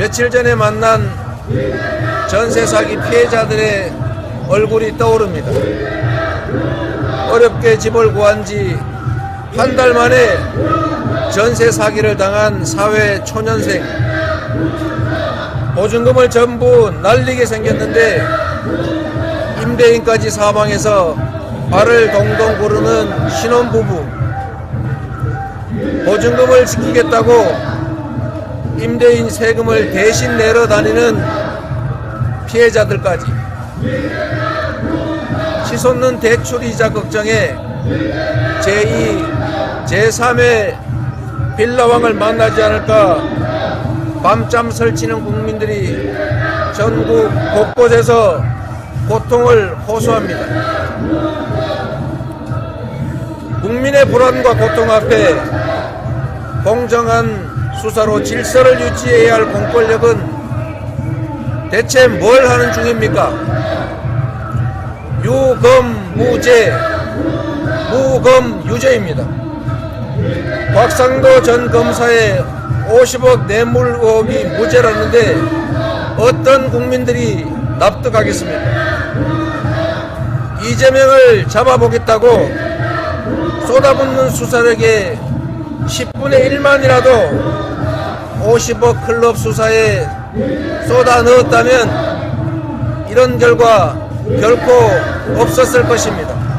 며칠 전에 만난 전세 사기 피해자들의 얼굴이 떠오릅니다. 어렵게 집을 구한 지 한 달 만에 전세 사기를 당한 사회 초년생. 보증금을 전부 날리게 생겼는데 임대인까지 사망해서 발을 동동 구르는 신혼부부. 보증금을 지키겠다고 임대인 세금을 대신 내러 다니는 피해자들까지 치솟는 대출 이자 걱정에 제2, 제3의 빌라왕을 만나지 않을까 밤잠 설치는 국민들이 전국 곳곳에서 고통을 호소합니다. 국민의 불안과 고통 앞에 공정한 수사로 질서를 유지해야 할 공권력은 대체 뭘 하는 중입니까? 유검무죄, 무검유죄입니다. 곽상도 전 검사의 50억 뇌물 의혹이 무죄라는데 어떤 국민들이 납득하겠습니까? 이재명을 잡아보겠다고 쏟아붓는 수사력에 10분의 1만이라도 50억 클럽 수사에 쏟아 넣었다면 이런 결과 결코 없었을 것입니다.